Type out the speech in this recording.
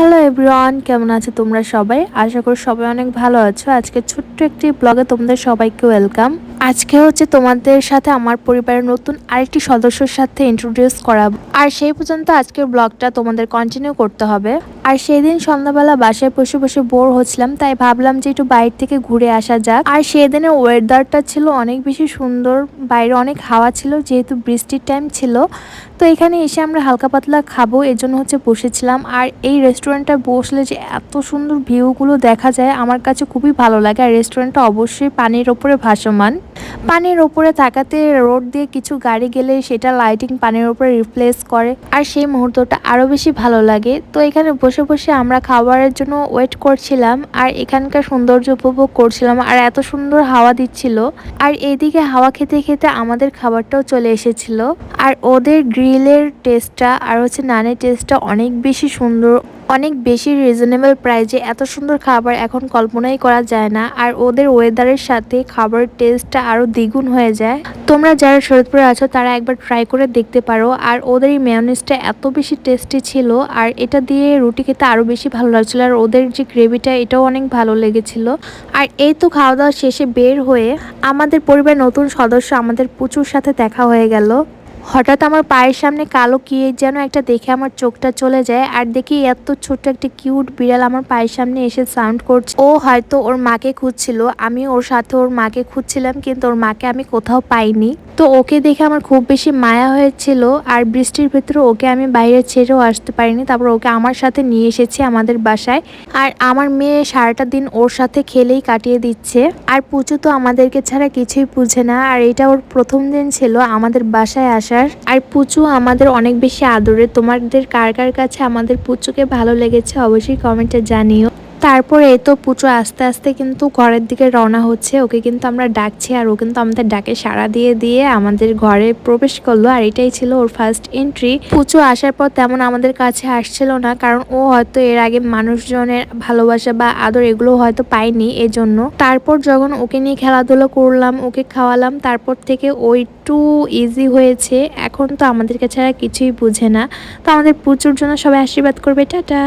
Hello everyone কেমন আছো তোমরা সবাই? আশা করি সবাই অনেক ভালো আছো। আজকে ছোট্ট একটি ব্লগে তোমাদের সবাইকে ওয়েলকাম আজকে হচ্ছে তোমাদের সাথে আমার পরিবারের নতুন আরেকটি সদস্যর সাথে ইন্ট্রোডিউস করাবো। আর সেই পর্যন্ত আজকের ব্লগটা তোমাদের কন্টিনিউ করতে হবে। আর সেই দিন সন্ধ্যাবেলা বাসায় বসে বসে বোর হচ্ছিলাম, তাই ভাবলাম যে একটু বাইরে থেকে ঘুরে আসা যাক। আর সেই দিনের ওয়েদারটা ছিল অনেক বেশি সুন্দর, বাইরে অনেক হাওয়া ছিল, যেহেতু বৃষ্টির টাইম ছিল। তো এখানে এসে আমরা হালকা পাতলা খাব, এর জন্য হচ্ছে বসেছিলাম। আর এই রেস্টুরেন্টটা বসলে যে এত সুন্দর ভিউগুলো দেখা যায়, আমার কাছে খুবই ভালো লাগে। আর রেস্টুরেন্টটা অবশ্যই পানির ওপরে ভাসমান। পানির ওপরে থাকাতে রোড দিয়ে কিছু গাড়ি গেলে সেটা লাইটিং পানির ওপরে রিপ্লেস করে। আর সেই মুহূর্তটা আরও বেশি ভালো লাগে। তো এখানে বসে বসে আমরা খাবারের জন্য ওয়েট করছিলাম, আর এখানকার সৌন্দর্য উপভোগ করছিলাম, আর এত সুন্দর হাওয়া দিচ্ছিল। আর এইদিকে হাওয়া খেতে খেতে আমাদের খাবারটাও চলে এসেছিল। আর ওদের গ্রিলের টেস্টটা আর হচ্ছে নানের টেস্টটা অনেক বেশি সুন্দর। অনেক বেশি রিজনেবল প্রাইজে এত সুন্দর খাবার এখন কল্পনাই করা যায় না, আর ওদের ওয়েদারের সাথে খাবারের টেস্টটা আরও দ্বিগুণ হয়ে যায়। তোমরা যারা শরৎপুরে আছো, তারা একবার ট্রাই করে দেখতে পারো, আর ওদের এই মেয়নিজটা এত বেশি টেস্টি ছিল, আর এটা দিয়ে রুটি খেতে আরও বেশি ভালো লাগছিল, আর ওদের যে গ্রেভিটা এটাও অনেক ভালো লেগেছিল। আর এই তো খাওয়া দাওয়া শেষে বের হয়ে আমাদের পরিবারের নতুন সদস্য আমাদের প্রচুর সাথে দেখা হয়ে গেল। হঠাৎ আমার পায়ের সামনে কালো কি যেন একটা দেখে আমার চোখটা চলে যায়, আর দেখি এত ছোট্ট একটা কিউট বিড়াল আমার পায়ের সামনে এসে সাউন্ড করছে। ও হয়তো ওর মাকে খুঁজছিল, আমি ওর সাথে ওর মাকে খুঁজছিলাম, কিন্তু ওর মাকে আমি কোথাও পাইনি। তো ওকে দেখে আমার খুব বেশি মায়া হয়েছিল, আর বৃষ্টির ভেতরে ওকে আমি বাইরে ছেড়েও আসতে পারিনি, তারপর ওকে আমার সাথে নিয়ে এসেছি আমাদের বাসায়। আর আমার মেয়ে সারাটা দিন ওর সাথে খেলেই কাটিয়ে দিচ্ছে। আর পুচু তো আমাদেরকে ছাড়া কিছুই বুঝে না, আর এটা ওর প্রথম দিন ছিল আমাদের বাসায় আসার আর পুচু আমাদের অনেক বেশি আদরে তোমাদের কার কার কাছে আমাদের পুচুকে ভালো লেগেছে অবশ্যই কমেন্টে জানিও। তারপর এই তো পুচু আস্তে আস্তে কিন্তু ঘরের দিকে রওনা হচ্ছে। ওকে কিন্তু আমরা ডাকছি আর ও কিন্তু আমাদের ডাকে সাড়া দিয়ে দিয়ে আমাদের ঘরে প্রবেশ করল। আর এটাই ছিল ওর ফার্স্ট এন্ট্রি পুচু আসার পর তেমন আমাদের কাছে আসছিল না, কারণ ও হয়তো এর আগে মানুষজনের ভালোবাসা বা আদর এগুলো হয়তো পায়নি এজন্য। তারপর যখন ওকে নিয়ে খেলাধুলো করলাম, ওকে খাওয়ালাম, তারপর থেকে ও একটু ইজি হয়েছে। এখন তো আমাদেরকে ছাড়া কিছুই বুঝে না। তো আমাদের পুচুর জন্য সবাই আশীর্বাদ করবে। টাটা!